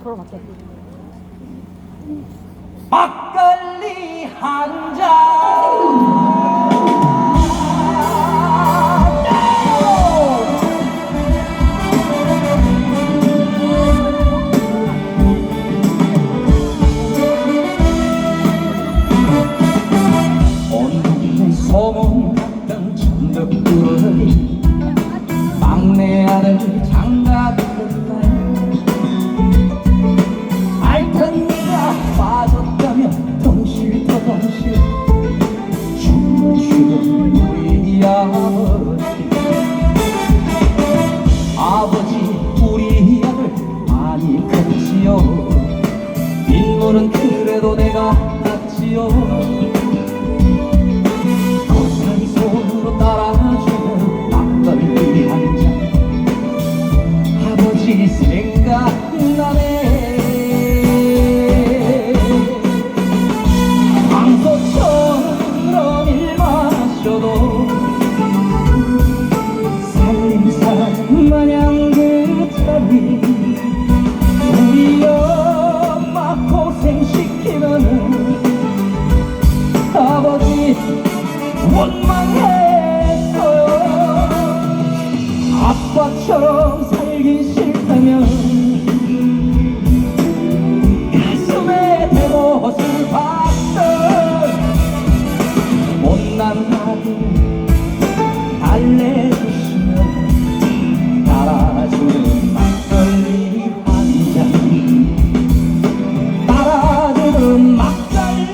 앞으로 갈게. 막걸리 한 잔. 소문 났던 천덕꾸러기 막내 아들 컸지요. 인물은 그래도 내가 낫지요. 고사리 손으로 따라주는 막걸리 한잔 아버지 생각나네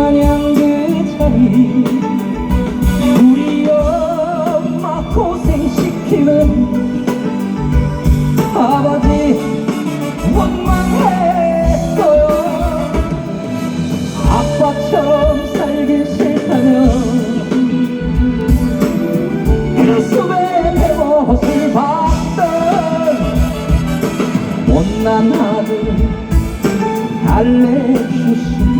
마냥 그 자리 우리 엄마 고생시키는 아버지 원망했어요. 아빠처럼 살기 싫다면 가슴에 배옷을 박던 못난 아들 달래주시